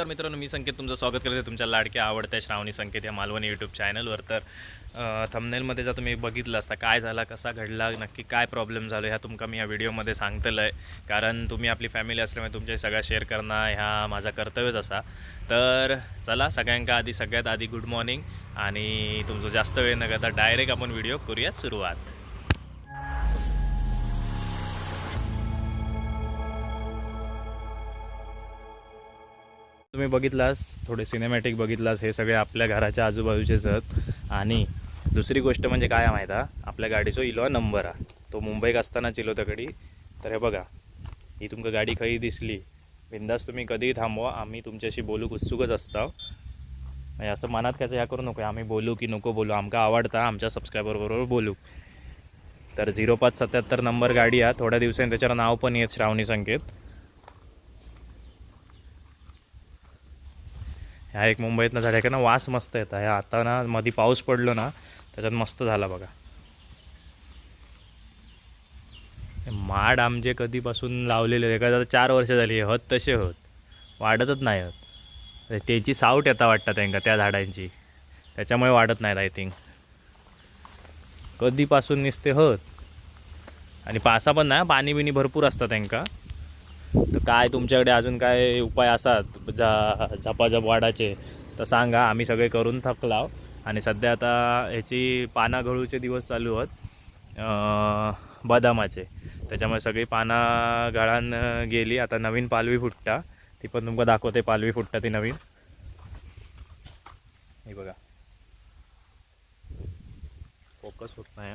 नमस्कार मित्रांनो मी संकेत तुमचं स्वागत करते. तुमच्या लाडक्या आवडत्या श्रावणी संकेत या मालवणी यूट्यूब चॅनलवर तर थंबनेलमध्ये जर तुम्ही बघितलं असता काय झाला कसा घडला नक्की काय प्रॉब्लेम झालो ह्या तुमका मी या व्हिडिओमध्ये सांगतलं आहे कारण तुम्ही आपली फॅमिली असल्यामुळे तुमच्या सगळ्या शेअर करणं ह्या माझा कर्तव्यच असा. तर चला सगळ्यांका आधी सगळ्यात आधी गुड मॉर्निंग आणि तुमचं जास्त वेळ न करता डायरेक्ट आपण व्हिडिओ करूयात सुरुवात. तुम्ही बघितलास थोडे सिनेमॅटिक बघितलास हे सगळे आपल्या घराच्या आजूबाजूचेच आहेत. आणि दुसरी गोष्ट म्हणजे काय माहीत आहे? आपल्या गाडीचो इलो नंबर हा तो मुंबईक असतानाच इलो तकडी तर हे बघा ही तुमका गाडी खरी दिसली. बिंदास तुम्ही कधीही थांबवा आम्ही तुमच्याशी बोलू उत्सुकच असता. म्हणजे असं मनात कसं ह्या करू नको आम्ही बोलू की नको बोलू आमका आवडता आमच्या सबस्क्रायबर बरोबर बोलू. तर झिरो पाच सत्याहत्तर नंबर गाडी आहे. थोड्या दिवसांनी त्याच्यावर नाव पण येत श्रावणी संकेत. ह्या एक मुंबईतनं झाल्या का ना वास मस्त येतं. ह्या आता ना मध्ये पाऊस पडलो ना त्याच्यात मस्त झाला बघा. माड आमचे कधीपासून लावलेले एका आता चार वर्ष झाली. होत तसे होत. वाढतच नाही होत. त्याची सावट येता वाटतं त्यांना त्या झाडांची. त्याच्यामुळे वाढत नाहीत आय थिंक कधीपासून निसते होत. आणि पासा पण नाही पाणी बिणी भरपूर असतं त्यांका. तर काय तुमच्याकडे अजून काय उपाय असतात जा झपाझप वाढाचे तर सांगा आम्ही सगळे करून थकलाव. आणि सध्या आता ह्याची पाना गळूचे दिवस चालू आहेत बदामाचे. त्याच्यामुळे सगळी पाना गळान गेली. आता नवीन पालवी फुटता. ती पण तुमका दाखवते पालवी फुटता ती नवीन. हे बघा. फोकस होत नाही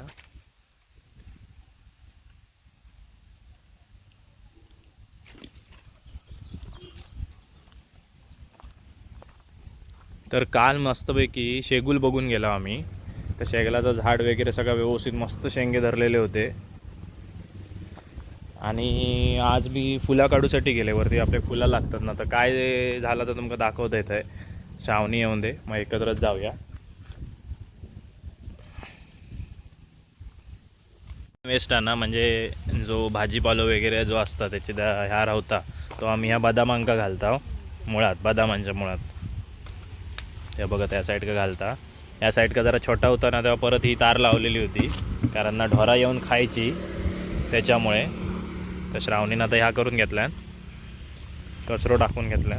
तर काल मस्तपैकी शेगूल बघून गेलो आम्ही. तर शेगलाचं झाड वगैरे सगळं व्यवस्थित मस्त शेंगे धरलेले होते. आणि आज मी फुला काढूसाठी गेले वरती आपले फुलं लागतात ना. तर काय झालं तर तुमका दाखवता येत आहे श्रावणी येऊन दे मग एकत्रच जाऊया. वेस्ट आहे ना म्हणजे जो भाजीपालो वगैरे जो असता त्याची दा ह्या राहता तो आम्ही ह्या बदामांका घालता हो. मुळात बदामांच्या मुळात. हे बघा त्या साईड का घालता. या साईड का जरा छोटा होता ना तेव्हा परत ही तार लावलेली होती. कारण ना ढोरा येऊन खायची. त्याच्यामुळे तर श्रावणीनं आता ह्या करून घेतल्या कचरो टाकून घेतल्या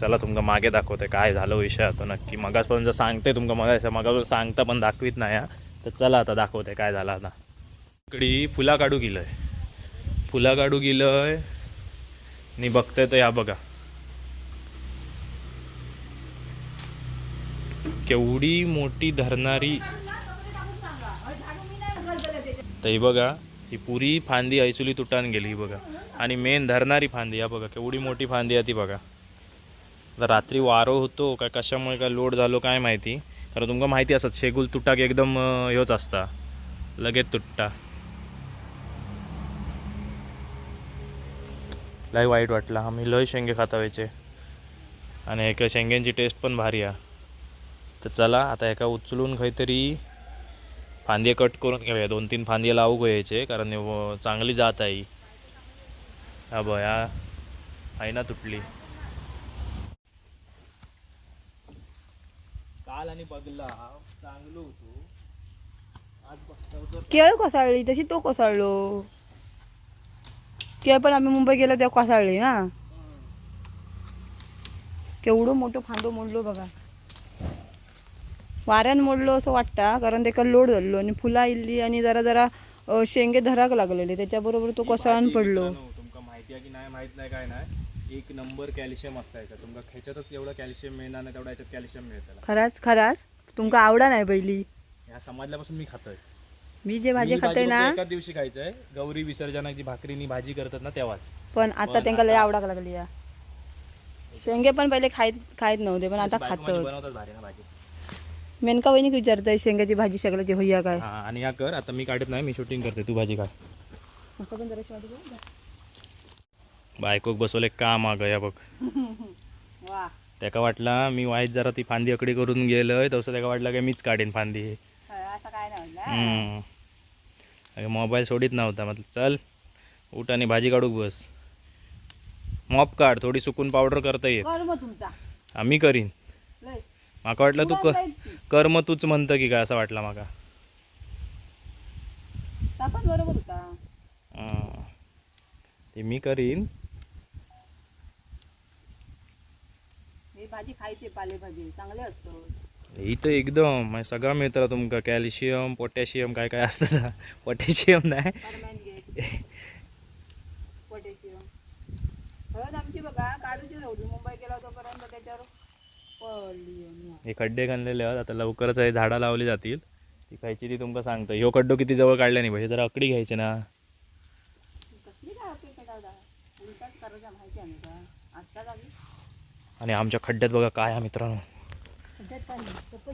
चला तुमका मागे दाखवते काय झालं विषय आता नक्की. मगासपर्यंत सांगते तुमका मगास मगापासून सांगता पण दाखवीत नाही हा. तर चला आता दाखवते काय झालं आता. इकडी फुला काढू गेलंय. फुला काढू गेलं आहे आणि बघते तर या बघा. केवढी मोठी धरणारी. तर ही बघा ही पुरी फांदी ऐसुली तुटान गेली ही बघा. आणि मेन धरणारी फांदी या बघा केवढी मोठी फांदी आहे ती बघा. आता रात्री वारो होतो काय कशामुळे काय लोड झालो काय माहिती. कारण तुमका माहिती असत शेगुल तुटाक एकदम ह्योच असता. लगेच तुटता. लय वाईट वाटला आम्ही लय शेंगे खाता व्हायचे. आणि एका शेंग्यांची टेस्ट पण भारी आहे. तर चला आता एका उचलून काहीतरी फांदे कट करून घेऊया. दोन तीन फांदे लावू घ्यायचे कारण चांगली जात आहे ही. बया आहे ना तुटली. काल आणि बघला चांगलो होतो. केळ कोसळली तशी तो कोसळलो. केळ पण आम्ही मुंबई गेलो तेव्हा कोसळली ना. केवढं मोठं फांदो मोडलो बघा. वाऱ्यान मोडलो असं वाटता कारण त्याका लोड धरलो आणि फुला इल्ली आणि जरा जरा शेंगे धराक लागलेले. त्याच्याबरोबर तो कोसळान पडलो. तुमका माहिती आहे की नाही माहीत नाही काय नाही. एक नंबर कॅल्शियम असता याच्यात. तुमका ह्याच्यातच एवढं कॅल्शियम मिळणार नाही तेवढं याच्यात कॅल्शियम मिळतं खराच खराच? तुमका आवडा नाही पहिली? ह्या समजल्यापासून मी खातोय. मी जे भाजी खाते ना एकाच दिवशी खायचंय. गौरी विसर्जनाची भाकरीनी भाजी करतात ना तेव्हाच. पण आता त्यांना लय आता- आवडाक लागली या. शेंगे पण पहिले खायत खायत नव्हते पण आता बायको माझी खातो बनवतात ना भाजी. मेनका वहिनी विचारतोय शेंगाची भाजी सगळ्याची होईया काय? हा आणि या कर आता मी काढत नाही मी शूटिंग करते तू भाजी काय असं पण वाटू. बायकोक बसवले का माग या बघ. वा. त्याका वाटला मी वाईट जरा ती फांदी अकडी करून गेलोय तसं त्याका वाटलं की मीच काढीन फांदी. असं काय नाही हम्म. अगं मोबाईल सोडित नव्हता म्हटलं चल उठ आणि भाजी काढूक बस. मॉप काढ थोडी सुकून पावडर करता येत. कर मग तुमचा. आम्ही करीन. माका वाटलं तू पुराण क जाईल ती. कर मग तूच म्हणतं की काय असं वाटलं माका. तापण बरोबर होता. अं, ते मी करीन. हे भाजी खायची पालेभाजी चांगले असतं. इथं एकदम म्हणजे सगळं मिळतं तुमका. कॅल्शियम पोटॅशियम काय काय असतं पोटॅशियम नाही. पोटॅशियम. हळद आमची बघा काढूची मुंबई गेला तोपर्यंत हे खड्डे खणलेले आहेत. आता लवकरच हे झाडं लावली जातील. ती खायची ती तुमका सांगतो ह्यो खड्डो किती जवळ काढल्या नाही पाहिजे जरा अकडी घ्यायची ना. आणि आमच्या खड्ड्यात बघा काय मित्रांनो.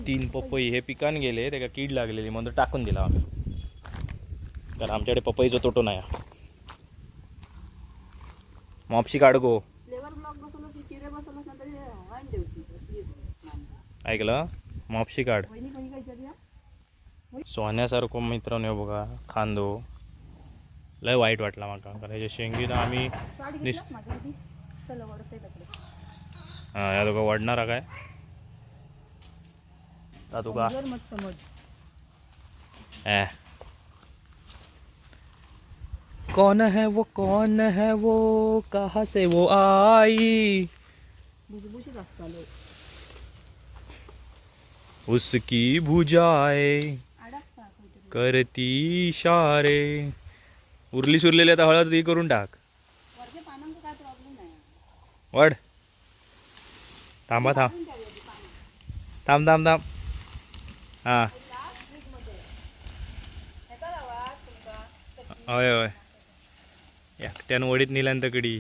तीन पपई. हे पिकान गेले ते का कीड लागलेली. म्हणून टाकून दिला आम्ही. कारण आमच्याकडे पपईचा तोटो नाही मॉपशी काढ गो फ्लेवर ब्लॉक बसवलं की चिरे बसवलं ना तरी वाईन देवती कसली माणसं. ऐकलं? मॉपशी काढ. सोन्यासारखं मित्रांनो हे बघा खांदो. लय वाईट वाटला माका कारण ह्याच्या शेंगीनं आम्ही हा, या दोघं वाढणारा काय? तुका ए. कौन है वो कौन है वो? कहाँ से वो आई? उसकी भुजाए. करती इशारे उरली सुरलेली आता हळद ती करून टाक. वड थांबा थांब. थांब थांब थांब. हां. होय होय. एकट्यानं वडीत नेल्यान तकडी.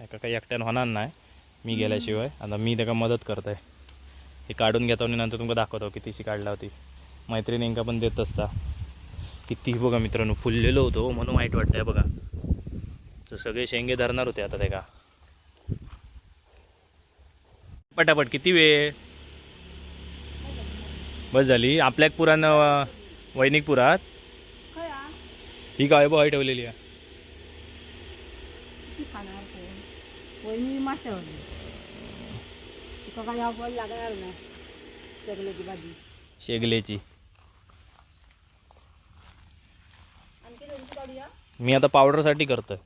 एका काही एकट्यानं होणार नाही. मी गेल्याशिवाय. आता मी त्याला मदत करतोय. हे काढून घेतो आणि नंतर तुमका दाखवतो कितीशी काढला होती. मैत्रिणींका पण देत असता. किती बघा मित्रांनो फुललेलो होतो हो, म्हणून वाईट वाटतंय बघा. तर सगळे शेंगे धरणार होते आता त्या पटापट किती वेळ? बस झाली. आपल्या पुराण वैनिक पुरात. ही काय बघ ठेवलेली आहे किती खाणार कोण वहिनी माशावर तुका काय आपण लागणार नाही सगळ्याची भाजी. शेगलेची. आणखी दोनशे काढूया मी आता पावडरसाठी करतोय.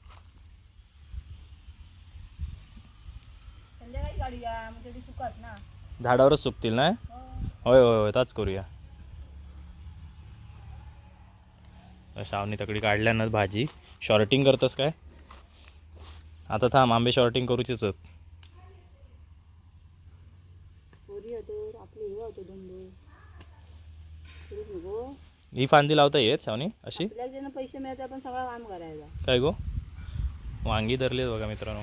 संध्याकाळी काढूया म्हणजे ती सुकात ना. झाडावरच सुकतील ना? हो. होय होय होय ताच करूया. शावनी तकडी काढल्यानंच भाजी. शॉर्टिंग करतस काय? आता थांब आंबे शॉर्टिंग करूचीच आहेत. पोरी होतो हे करूच नको ही फांदी लावता येत शावनी अशी? पैसे मिळते आपण सगळं काम करायला. काय गो? वांगी धरली बघा मित्रांनो.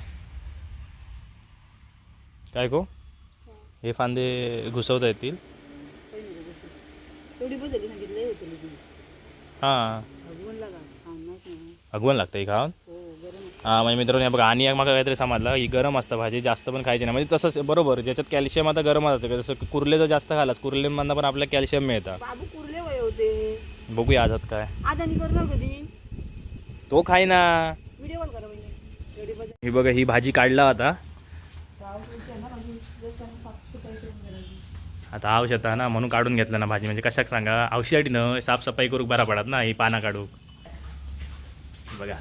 काय गो? हे फांदे घुसवता येतील. हां. अगवण लागतं ही खाऊन आहे. हा म्हणजे मित्रांनो हे बघा आणि एक माका काहीतरी समजलं ही गरम असतं भाजी जास्त पण खायची नाही. म्हणजे तसंच बरोबर ज्याच्यात कॅल्शियम आता गरम असतं जसं कुर्लेचं जास्त खालास कुर्लेमधनं पण आपल्याला कॅल्शियम मिळतं. बाबू कुर्ले वय होते. बघूया आजात काय. करणार कधी? तो खाय ना. व्हिडिओ कॉल करा ही बघा ही भाजी काढला आता. आता औषध ना म्हणून काढून घेतलं ना भाजी. म्हणजे कशाक सांगा औषधी न साफसफाई करूक बरा पडत ना ही पाना काढूक. बघा.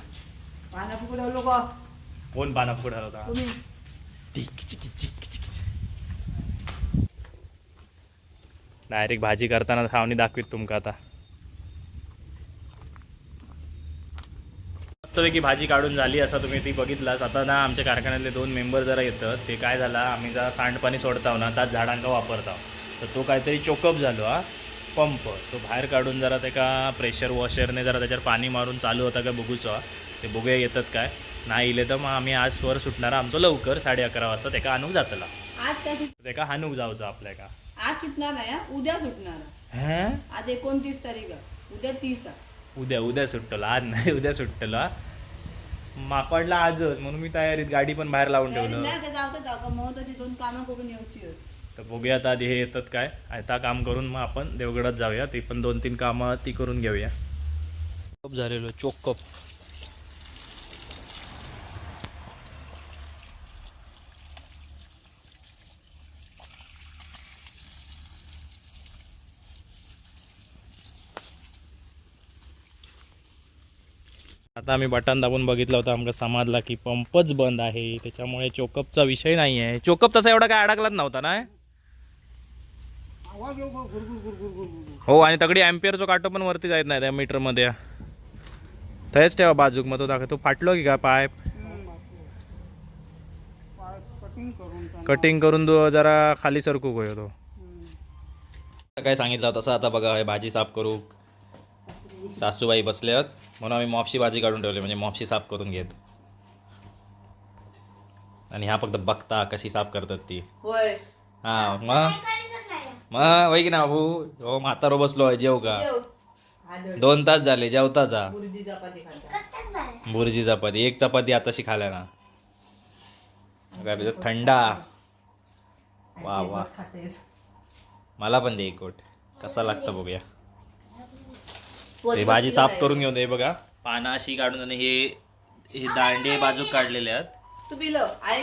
पाना फुकडे लोक कोण पाना फुकट होता? तुम्ही. डायरेक्ट भाजी करताना खावणी दाखवीत तुमका आता. मस्तपैकी भाजी काढून झाली असं तुम्ही ती बघितलास. आता ना आमच्या कारखान्यातले दोन मेंबर जरा येतात. ते काय झाला आम्ही जरा सांडपाणी सोडताव ना त्याच झाडांका वापरताव. तर तो काहीतरी चोकअप झालो हा. पंप तो बाहेर काढून जरा त्याका प्रेशर वॉशरने जरा त्याच्यावर पाणी मारून चालू होता काय बघूचो ते बघूया येतात काय. नाही इले तर मग आम्ही आज स्वर सुटणार. आमचं लवकर साडे अकरा वाजता त्याका आणूक जातला. आज काय सुट त्याका हानूक जाऊचं आपल्या का आज सुटणार नाही हा. उद्या सुटणार. हं? आज एकोणतीस तारीख आहे. उद्या तीस आहे. उद्या उद्या सुट्टलो आज नाही उद्या सुट्टलो माकडला आजच. म्हणून मी तयारीत गाडी पण बाहेर लावून ठेवलं. नाही ते जाऊ जाऊ का महत्वाची दोन कामं करून येऊची आहेत. तर बघूया आता आधी हे येतात काय. आता काम करून मग आपण देवगडात जाऊया. ती पण दोन तीन कामं ती करून घेऊया. कप झालेलो चोक कप. आता आम्ही बटन दाबून बघितलं होतं आमका समाजला की पंपच बंद आहे त्याच्यामुळे चोकअपचा विषय नाही आहे. चोकअप तसा एवढा काय अडकलाच नव्हता ना? हो आणि तगडी अँपियरचा काटो पण वरती जायत नाही त्या मीटरमध्ये. थंयच ठेवा बाजूक मग तो दाखव. तो फाटलो की काय पाईप कटिंग करून त्यांना- कटिंग करून तो जरा खाली सरकू गयो तो. काय सांगितलं तसं आता बघा भाजी साफ करू. सासूबाई बसल्यात म्हणून आम्ही मॉपशी भाजी काढून ठेवली म्हणजे मॉपशी साफ करून घेत. आणि ह्या फक्त बघता कशी साफ करतात ती. हा मग? मग की ना भाऊ हो म्हातारो बसलो आहे जेव का. दोन तास झाले जेवता जा. बुर्जी चपाती एक चपाती आताशी खाल्या ना. काय थंडा. वा वा. मला पण दे एक कोट कसा लागतं बघूया. हे भाजी साफ करून घेऊन दे बघा. पानं अशी काढून आणि हे हे दांडे बाजूक काढलेले आहेत. तू पिलं आई